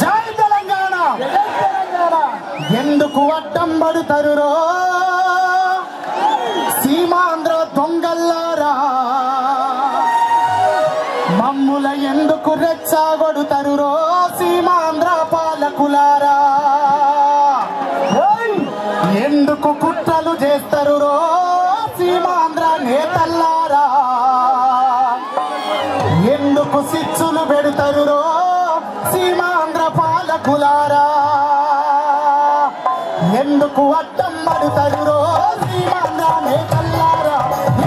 జై తెలంగాణ! ఎందుకు అడ్డం పడుతరురో? సీమాంధ్ర దొంగల్లారా? మమ్ముల ఎందుకు రెచ్చగొడుతరురో? సీమాంధ్ర పాలకులారా? ఎందుకు కుట్రలు చేస్తరురో? సీమాంధ్ర నేతల్లారా? ఎందుకు శిక్షులు పెడతారు రో పశ్చిమాంధ్ర పాలకులారా. ఎందుకు అడ్డం సీమాంధ్ర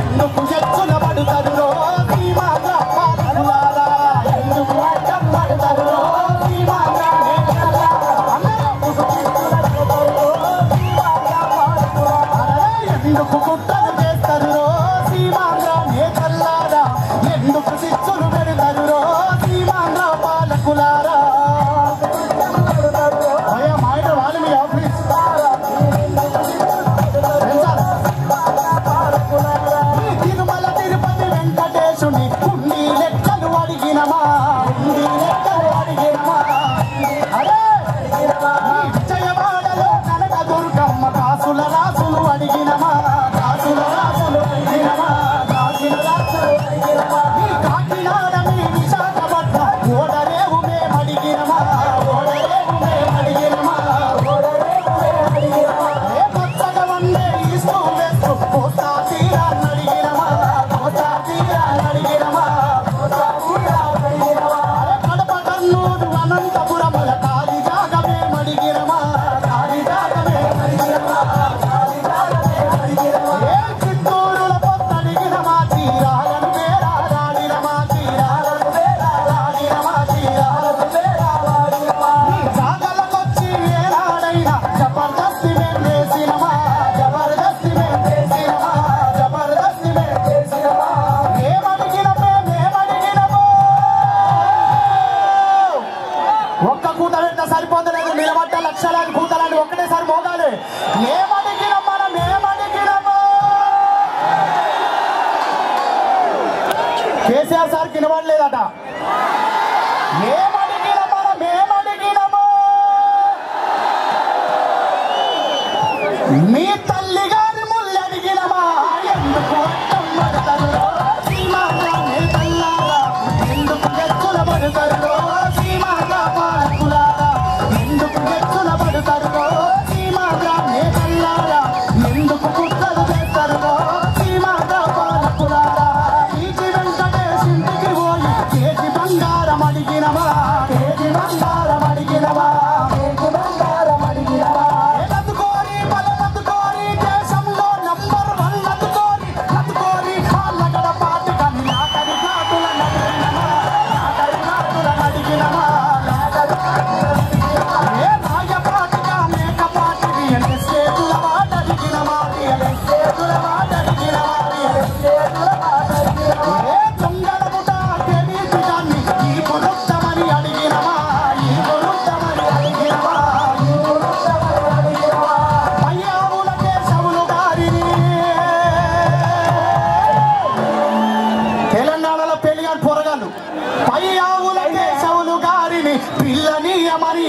ఎందుకు ఎచ్చున పడుతాడు పాలకులారా? ఎందుకు అడ్డం పడుతాడు ఎందుకు Kulara. కూతలంటే సరిపోతలేదు. నిలబడ్డ లక్షలాది కూతలని ఒక్కటేసారి మోగాలి. కేసీఆర్ సార్ కినబడలేదట మీ తల్లి గారి ముళ్ళు అడిగినమా ఎందుకు అట్టమ్మ తల్లి ఎందుకు ఎత్తుల పడతారు?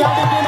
Yeah.